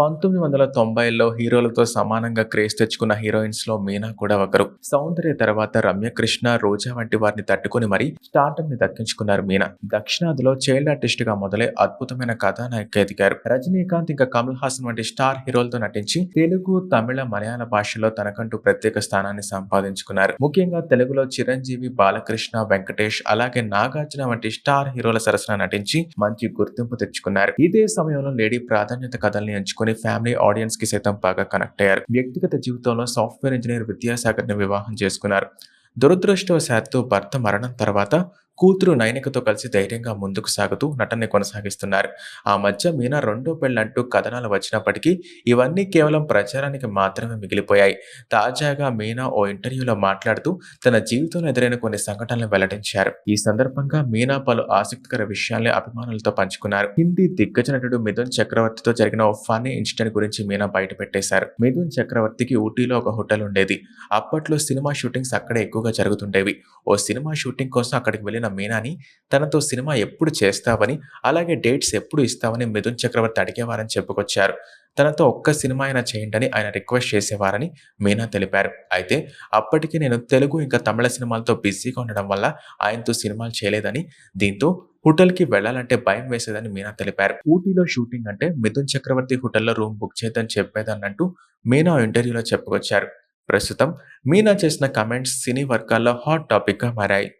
పంతొమ్మిది వందల తొంభైలో హీరోలతో సమానంగా క్రేజ్ తెచ్చుకున్న హీరోయిన్స్లో మీనా కూడా ఒకరు. సౌందర్య తర్వాత రమ్యకృష్ణ రోజా వంటి వారిని తట్టుకుని మరీ స్టార్టమ్ని దక్కించుకున్నారు మీనా. దక్షిణాదిలో చైల్డ్ ఆర్టిస్ట్గా మొదలై అద్భుతమైన కథానాయక ఎదిగారు. రజనీకాంత్ ఇంకా కమల్ హాసన్ వంటి స్టార్ హీరోలతో నటించి తెలుగు తమిళ మలయాళ భాషలో తనకంటూ ప్రత్యేక స్థానాన్ని సంపాదించుకున్నారు. ముఖ్యంగా తెలుగులో చిరంజీవి బాలకృష్ణ వెంకటేష్ అలాగే నాగార్జున వంటి స్టార్ హీరోల సరసన నటించి మంచి గుర్తింపు తెచ్చుకున్నారు. ఇదే సమయంలో లేడీ ప్రాధాన్యత కథల్ని ఎంచుకుని ఫ్యామిలీ ఆడియన్స్కి సైతం బాగా కనెక్ట్ అయ్యారు. వ్యక్తిగత జీవితంలో సాఫ్ట్వేర్ ఇంజనీర్ విద్యాసాగర్ని వివాహం చేసుకున్నారు. దురదృష్టవశాత్తు భర్త మరణం తర్వాత కూతురు నయనికతో కలిసి ధైర్యంగా ముందుకు సాగుతూ నటనని కొనసాగిస్తున్నారు. ఆ మధ్య మీనా రెండో పెళ్ళంటూ కథనాలు వచ్చినప్పటికీ ఇవన్నీ కేవలం ప్రచారానికి మాత్రమే మిగిలిపోయాయి. తాజాగా మీనా ఓ ఇంటర్వ్యూలో మాట్లాడుతూ తన జీవితంలో ఎదురైన కొన్ని సంఘటనలు వెల్లడించారు. ఈ సందర్భంగా మీనా పలు ఆసక్తికర విషయాల్ని అభిమానులతో పంచుకున్నారు. హిందీ దిగ్గజ నటుడు మిథున్ చక్రవర్తితో జరిగిన ఓ ఫన్నీ ఇన్సిడెంట్ గురించి మీనా బయట పెట్టేశారు. మిథున్ చక్రవర్తికి ఊటీలో ఒక హోటల్ ఉండేది. అప్పట్లో సినిమా షూటింగ్స్ అక్కడే ఎక్కువగా జరుగుతుండేవి. ఓ సినిమా షూటింగ్ కోసం అక్కడికి వెళ్ళిన మీనాని తనతో సినిమా ఎప్పుడు చేస్తావని అలాగే డేట్స్ ఎప్పుడు ఇస్తావని మిథున్ చక్రవర్తి అడిగేవారని చెప్పుకొచ్చారు. తనతో ఒక్క సినిమా అయినా చేయండి ఆయన రిక్వెస్ట్ చేసేవారని మీనా తెలిపారు. అయితే అప్పటికి నేను తెలుగు ఇంకా తమిళ సినిమాలతో బిజీగా ఉండడం వల్ల ఆయనతో సినిమాలు చేయలేదని దీంతో హోటల్కి వెళ్ళాలంటే భయం వేసేదని మీనా తెలిపారు. ఊటీలో షూటింగ్ అంటే మిథున్ చక్రవర్తి హోటల్లో రూమ్ బుక్ చేద్దని చెప్పేదన్నట్టు మీనా ఇంటర్వ్యూలో చెప్పుకొచ్చారు. ప్రస్తుతం మీనా చేసిన కమెంట్స్ సినీ వర్గాల్లో హాట్ టాపిక్గా మారాయి.